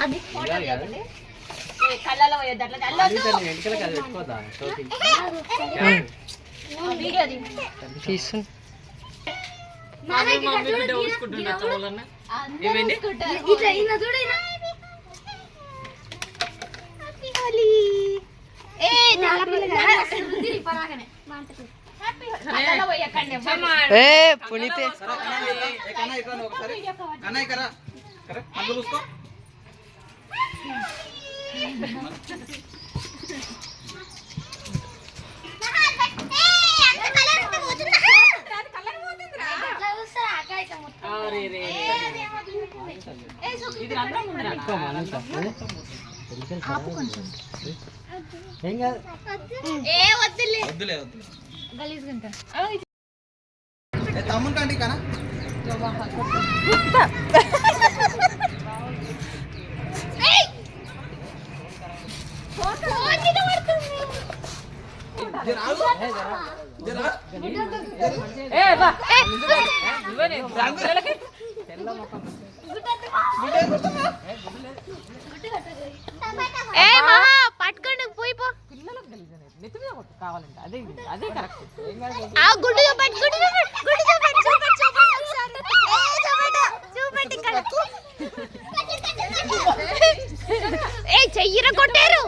అది ఫోటో. తీయకండి. ఏ, కళ్ళలో పోయొద్దు అట్లా టోపీ వీడియో. తీసు అందరూ చూసుకుంటారు. ఏ, నల్ల పిల్ల. కళ్ళలో పోయకండి ఎవ్వరు. ఏ పునీతే ఏం కాదు ఏ వద్దులే వద్దులే వద్దులే గలీజ్గుంటా తమ్ముని కండి కనా? ఏ మహా పట్టుకోండి పోయి పో. కావాలంటే. అదే అదే కరెక్ట్. ఆ గుడ్డు చూపెట్టు గుడ్డు చూపెట్టు గుడ్డు చూపెట్టు చూపెట్టు చూపెట్టు ఒకసారి. ఏ, చూపెట్టు చూపెట్టు ఇక్కడ ఏ చెయ్యిర కొట్టారు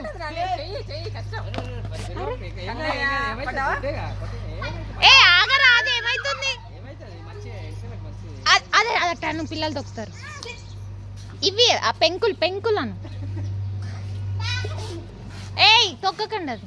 ఏ ఆగరా అది ఏమైతుంది? అదే అదే టన్ను పిల్లలు తొక్కుతారు. ఇవి ఆ పెంకులు పెంకులు అను ఏయ్ తొక్కకండి అది.